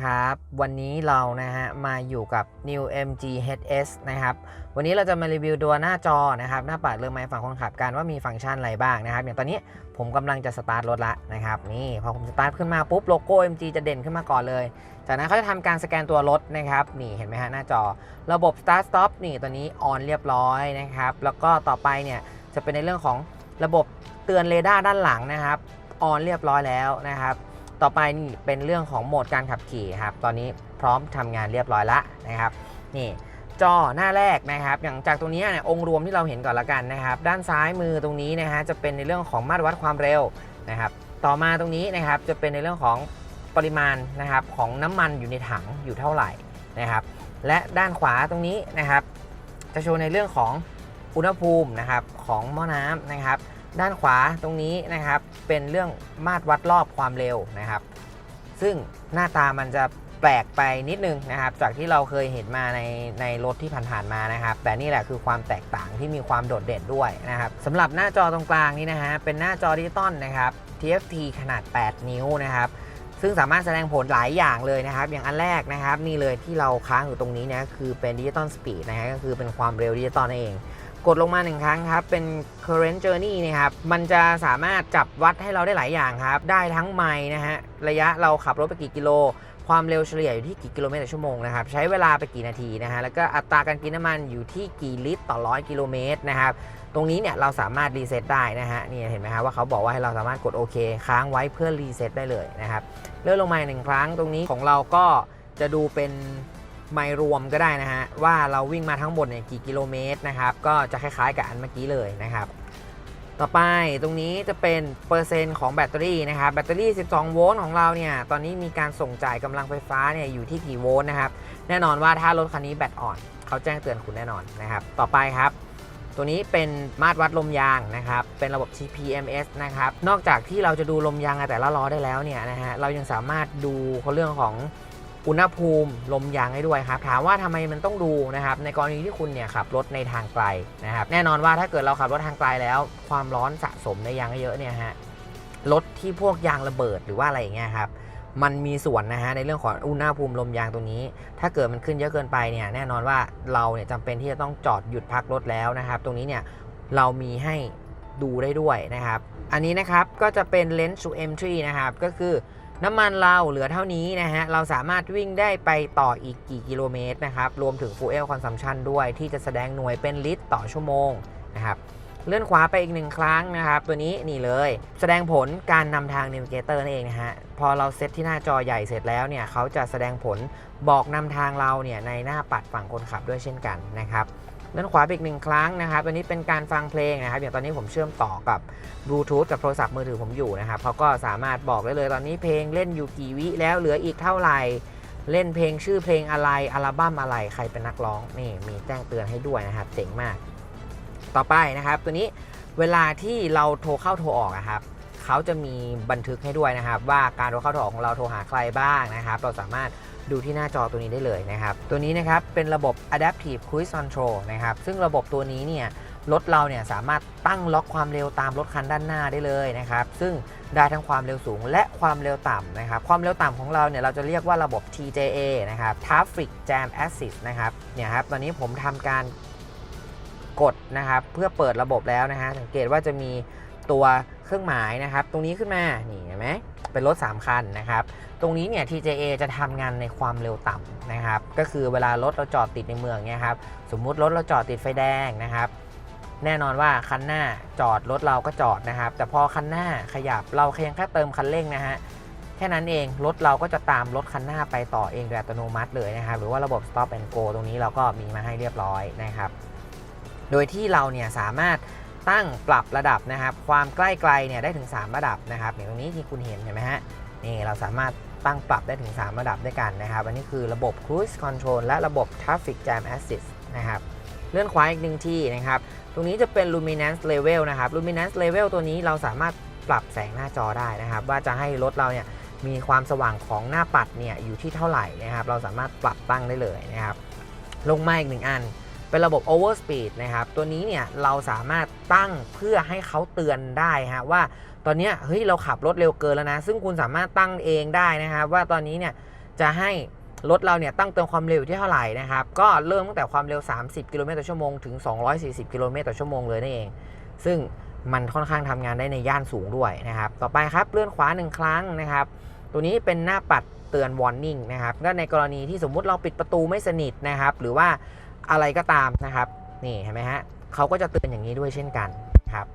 วัสดีครับ วันนี้เรานะฮะมาอยู่กับ New MG HS นะครับ วันนี้เราจะมารีวิวตัวหน้าจอนะครับหน้าปัดเรือไม้ฝั่งคนขับกันว่ามีฟังก์ชันอะไรบ้างนะครับ อย่างตอนนี้ผมกำลังจะสตาร์ทรถละนะครับนี่พอผมสตาร์ทขึ้นมาปุ๊บโลโก้ MG จะเด่นขึ้นมาก่อนเลย จากนั้นเขาจะทำการสแกนตัวรถนะครับนี่เห็นไหมฮะหน้าจอ ระบบ Start Stop นี่ตัวนี้ออนเรียบร้อยนะครับแล้วก็ต่อไปเนี่ยจะเป็นในเรื่องของระบบเตือนเรดาร์ด้านหลังนะครับออนเรียบร้อยแล้วนะครับ ต่อไปนี่เป็นเรื่องของโหมดการขับขี่ครับ ตอนนี้พร้อมทำงานเรียบร้อยละนะครับ นี่จอหน้าแรกนะครับ อย่างจากตรงนี้เนี่ยองค์รวมที่เราเห็นก่อนละกันนะครับ ด้านซ้ายมือตรงนี้นะฮะจะเป็นในเรื่องของมาตรวัดความเร็วนะครับ ต่อมาตรงนี้นะครับจะเป็นในเรื่องของปริมาณนะครับของน้ำมันอยู่ในถังอยู่เท่าไหร่นะครับ และด้านขวาตรงนี้นะครับ จะโชว์ในเรื่องของอุณหภูมินะครับของหม้อน้ำนะครับ ด้านขวาตรงนี้นะครับเป็นเรื่องมาตรวัดรอบความเร็วนะครับ ซึ่งหน้าตามันจะแปลกไปนิดนึงนะครับ จากที่เราเคยเห็นมาในในรถที่ผ่านๆมานะครับ แต่นี่แหละคือความแตกต่างที่มีความโดดเด่นด้วยนะครับสำหรับหน้าจอตรงกลางนี้นะฮะเป็นหน้าจอดิจิตอลนะครับ TFT ขนาด 8 นิ้วนะครับซึ่งสามารถแสดงผลหลายอย่างเลยนะครับ อย่างอันแรกนะครับนี่เลยที่เราค้างอยู่ตรงนี้นะคือเป็นดิจิตอลสปีดนะฮะก็คือเป็นความเร็วดิจิตอลนั่นเอง กดลงมาหนึ่งครั้งครับ เป็น current journey นะครับ มันจะสามารถจับวัดให้เราได้หลายอย่างครับ ได้ทั้งไมล์นะฮะ ระยะเราขับรถไปกี่กิโล ความเร็วเฉลี่ยอยู่ที่กี่กิโลเมตรต่อชั่วโมงนะครับ ใช้เวลาไปกี่นาทีนะฮะ แล้วก็อัตราการกินน้ำมันอยู่ที่กี่ลิตรต่อร้อยกิโลเมตรนะครับ ตรงนี้เนี่ยเราสามารถรีเซ็ตได้นะฮะ นี่เห็นไหมครับว่าเขาบอกว่าให้เราสามารถกดโอเคค้างไว้เพื่อรีเซ็ตได้เลยนะครับ เลื่อนลงมาหนึ่งครั้ง ตรงนี้ของเราก็จะดูเป็น ไมล์รวมก็ได้นะฮะว่าเราวิ่งมาทั้งหมดเนี่ยกี่กิโลเมตรนะครับก็จะคล้ายๆกับอันเมื่อกี้เลยนะครับ ต่อไปตรงนี้จะเป็นเปอร์เซ็นต์ของแบตเตอรี่นะครับแบตเตอรี่ 12 โวลต์ของเราเนี่ยตอนนี้มีการส่งจ่ายกำลังไฟฟ้าเนี่ยอยู่ที่กี่โวลต์นะครับแน่นอนว่าถ้ารถคันนี้แบตอ่อนเขาแจ้งเตือนคุณแน่นอนนะครับต่อไปครับตัวนี้เป็นมาตรวัดลมยางนะครับ เป็นระบบ TPMS นะครับ นอกจากที่เราจะดูลมยางแต่ละล้อได้แล้วเนี่ยนะฮะ เรายังสามารถดูเรื่องของ อุณหภูมิลมยางให้ด้วยครับถามว่าทำไมมันต้องดูนะครับในกรณีที่คุณเนี่ยขับรถในทางไกลนะครับแน่นอนว่าถ้าเกิดเราขับรถทางไกลแล้ว ความร้อนสะสมในยางเยอะเนี่ยฮะรถที่พวกยางระเบิดหรือว่าอะไรอย่างเงี้ยครับมันมีส่วนนะฮะในเรื่องของอุณหภูมิลมยางตรงนี้ ถ้าเกิดมันขึ้นเยอะเกินไปเนี่ยแน่นอนว่าเราเนี่ยจำเป็นที่จะต้องจอดหยุดพักรถแล้วนะครับ ตรงนี้เนี่ยเรามีให้ดูได้ด้วยนะครับ อันนี้นะครับก็จะเป็น Lens to Entry นะครับก็คือ น้ำมันเราเหลือเท่านี้นะฮะ เราสามารถวิ่งได้ไปต่ออีกกี่กิโลเมตรนะครับ รวมถึง Fuel Consumption ด้วยที่จะแสดงหน่วยเป็นลิตรต่อชั่วโมงนะครับ เลื่อนขวาไปอีกหนึ่งครั้งนะครับ ตัวนี้นี่เลย แสดงผลการนำทาง Navigator นั่นเองนะฮะ พอเราเซตที่หน้าจอใหญ่เสร็จแล้วเนี่ยเขาจะแสดงผลบอกนำทางเราเนี่ยในหน้าปัดฝั่งคนขับด้วยเช่นกันนะครับ เลื่นขวาอีกหนึ่งครั้งนะครับตัวนี้เป็นการฟังเพลงนะครับอย่างตอนนี้ผมเชื่อมต่อกับบลูทูธกับโทรศัพท์มือถือผมอยู่นะครับเขาก็สามารถบอกได้เลยตอนนี้เพลงเล่นอยู่กี่วิแล้วเหลืออีกเท่าไหร่เล่นเพลงชื่อเพลงอะไรอัลบั้มอะไรใครเป็นนักร้องนี่มีแจ้งเตือนให้ด้วยนะครับเจ๋งมาก ต่อไปนะครับ ตัวนี้เวลาที่เราโทรเข้าโทรออกอะครับเขาจะมีบันทึกให้ด้วยนะครับ ว่าการโทรเข้าโทรออกของเราโทรหาใครบ้างนะครับ เราสามารถ ดูที่หน้าจอตัวนี้ได้เลยนะครับ ตัวนี้นะครับเป็นระบบ Adaptive Cruise Control นะครับ ซึ่งระบบตัวนี้เนี่ยรถเราเนี่ยสามารถตั้งล็อกความเร็วตามรถคันด้านหน้าได้เลยนะครับ ซึ่งได้ทั้งความเร็วสูงและความเร็วต่ำนะครับ ความเร็วต่ำของเราเนี่ยเราจะเรียกว่าระบบ TJA นะครับ Traffic Jam Assist นะครับเนี่ยครับตอนนี้ผมทำการกดนะครับเพื่อเปิดระบบแล้วนะฮะสังเกตว่าจะมีตัวเครื่องหมายนะครับ ตรงนี้ขึ้นมานี่เห็นไหม เป็นรถ 3 คันนะครับ ตรงนี้เนี่ย TJA จะทำงานในความเร็วต่ำนะครับ ก็คือเวลารถเราจอดติดในเมืองเนี่ยครับ สมมุติรถเราจอดติดไฟแดงนะครับ แน่นอนว่าคันหน้าจอดรถเราก็จอดนะครับ แต่พอคันหน้าขยับเราเพียงแค่เติมคันเร่งนะฮะ แค่นั้นเองรถเราก็จะตามรถคันหน้าไปต่อเองโดยอัตโนมัติเลยนะครับ หรือว่าระบบ stop and go ตรงนี้เราก็มีมาให้เรียบร้อยนะครับ โดยที่เราเนี่ยสามารถ ตั้งปรับระดับนะครับ ความใกล้ไกลเนี่ยได้ถึง 3 ระดับนะครับอย่างตรงนี้ที่คุณเห็นเห็นไหมฮะนี่เราสามารถตั้งปรับได้ถึง 3 ระดับด้วยกันนะครับ อันนี้คือระบบ Cruise Control และระบบ Traffic Jam Assist นะครับเลื่อนขวาอีกหนึ่งที่นะครับ ตรงนี้จะเป็น Luminance Level นะครับ Luminance Level ตัวนี้เราสามารถปรับแสงหน้าจอได้นะครับ ว่าจะให้รถเราเนี่ยมีความสว่างของหน้าปัดเนี่ยอยู่ที่เท่าไหร่นะครับ เราสามารถปรับตั้งได้เลยนะครับ ลงมาอีกหนึ่งอัน เป็นระบบ Overspeed นะครับ ตัวนี้เนี่ยเราสามารถตั้งเพื่อให้เขาเตือนได้ฮะว่าตอนนี้เฮ้ยเราขับรถเร็วเกินแล้วนะ ซึ่งคุณสามารถตั้งเองได้นะครับ ว่าตอนนี้เนี่ยจะให้รถเราเนี่ยตั้งเติมความเร็วอยู่ที่เท่าไหร่นะครับ ก็เริ่มตั้งแต่ความเร็ว 30 กิโลเมตรต่อชั่วโมงถึง 240 กิโลเมตรต่อชั่วโมงเลยนั่นเอง ซึ่งมันค่อนข้างทำงานได้ในย่านสูงด้วยนะครับ ต่อไปครับเลื่อนขวาหนึ่งครั้งนะครับ ตัวนี้เป็นหน้าปัดเตือน warning นะครับก็ในกรณีที่สมมุติเราปิดประตูไม่สนิทนะครับ หรือว่า อะไรก็ตามนะครับ นี่เห็นไหมฮะเขาก็จะเตือนอย่างนี้ด้วยเช่นกันครับ